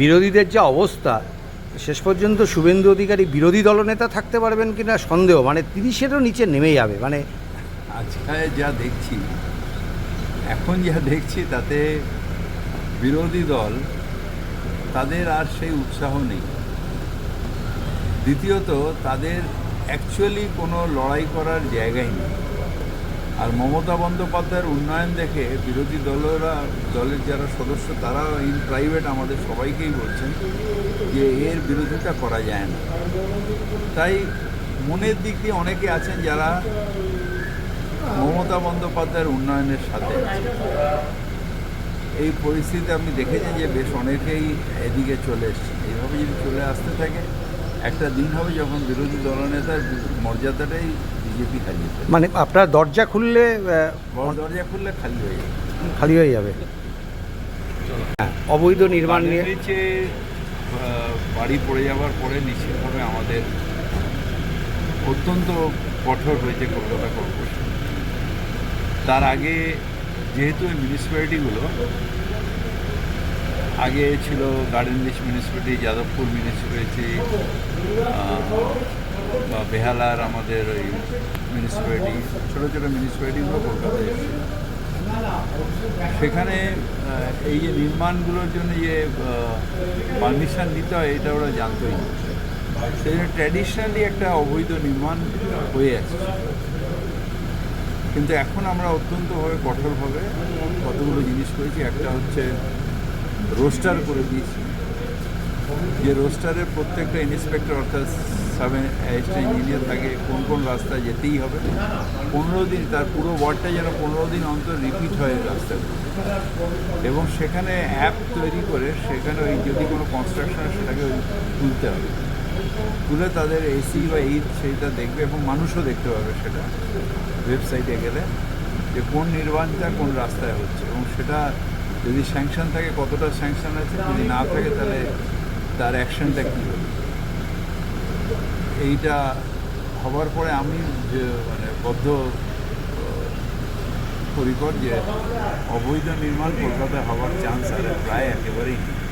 বিরোধীদের যা অবস্থা, শেষ পর্যন্ত শুভেন্দু অধিকারী বিরোধী দলনেতা থাকতে পারবেন কি না সন্দেহ মানে তিরিশেরও নিচে নেমে যাবে মানে আজকে যা দেখছি, এখন যা দেখছি তাতে বিরোধী দল, তাদের আর সেই উৎসাহ নেই। দ্বিতীয়ত, তাদের অ্যাকচুয়ালি কোনো লড়াই করার জায়গাই নেই। আর মমতা বন্দ্যোপাধ্যায়ের উন্নয়ন দেখে বিরোধী দলেরা, দলের যারা সদস্য, তারা ইন প্রাইভেট আমাদের সবাইকেই বলছেন যে এর বিরোধিতা করা যায় না। তাই মনের দিক দিয়ে অনেকে আছেন যারা মমতা বন্দ্যোপাধ্যায়ের উন্নয়নের সাথে এই পরিস্থিতি আপনি দেখেছেন যে বেশ অনেকেই এদিকে চলে এসছে এইভাবে যদি চলে আসতে থাকে, একটা দিন হবে যখন বিরোধী দলনেতার মর্যাদাটাই বিজেপি ফেলবে মানে আপনার দরজা খুললে দরজা খুললে খালি হয়ে যাবে। খালি হয়ে যাবে। অবৈধ নির্মাণ নিয়ে। নিচে বাড়ি পড়ে যাওয়ার পরে নিশ্চিতভাবে আমাদের অত্যন্ত কঠোর হয়েছে কলকাতা কর্পোরেশন। তার আগে যেহেতু এই মিউনিসিপ্যালিটিগুলো আগে ছিল garden reach municipality Jadavpur municipality বা বেহালার আমাদের ওই মিউনিসিপ্যালিটি ছোটো ছোটো মিউনিসিপ্যালিটিগুলো কলকাতায় এসেছে। সেখানে এই যে নির্মাণগুলোর জন্য যে পারমিশন নিতে হয়, এটা ওরা জানতোই। সেই জন্য ট্র্যাডিশনালি একটা অবৈধ নির্মাণ হয়ে আছে কিন্তু এখন আমরা অত্যন্তভাবে কঠোরভাবে কতগুলো জিনিস করেছি, একটা হচ্ছে রোস্টার করে দিয়েছি। যে রোস্টারের প্রত্যেকটা ইন্সপেক্টর অর্থাৎ সাব ইঞ্জিনিয়ার থাকে কোন কোন রাস্তায় যেতেই হবে, পনেরো দিন, তার পুরো ওয়ার্ডটা যেন পনেরো দিন অন্তর রিপিট হয় রাস্তাগুলো এবং সেখানে অ্যাপ তৈরি করে সেখানে ওই যদি কোনো কনস্ট্রাকশন সেটাকে তুলতে হবে। তুলে তাদের এসি বা এইট সেইটা দেখবে এবং মানুষও দেখতে পাবে সেটা ওয়েবসাইটে গেলে যে কোন নির্মাণটা কোন রাস্তায় হচ্ছে। এবং সেটা যদি স্যাংশন থাকে, কতটা স্যাংশন আছে, যদি না থাকে তাহলে তার অ্যাকশনটা কী এইটা হবার পরে আমি যে মানে বদ্ধ পরিকর যে অবৈধ নির্মাণ কলকাতায় হওয়ার চান্স আর প্রায় একেবারেই নেই।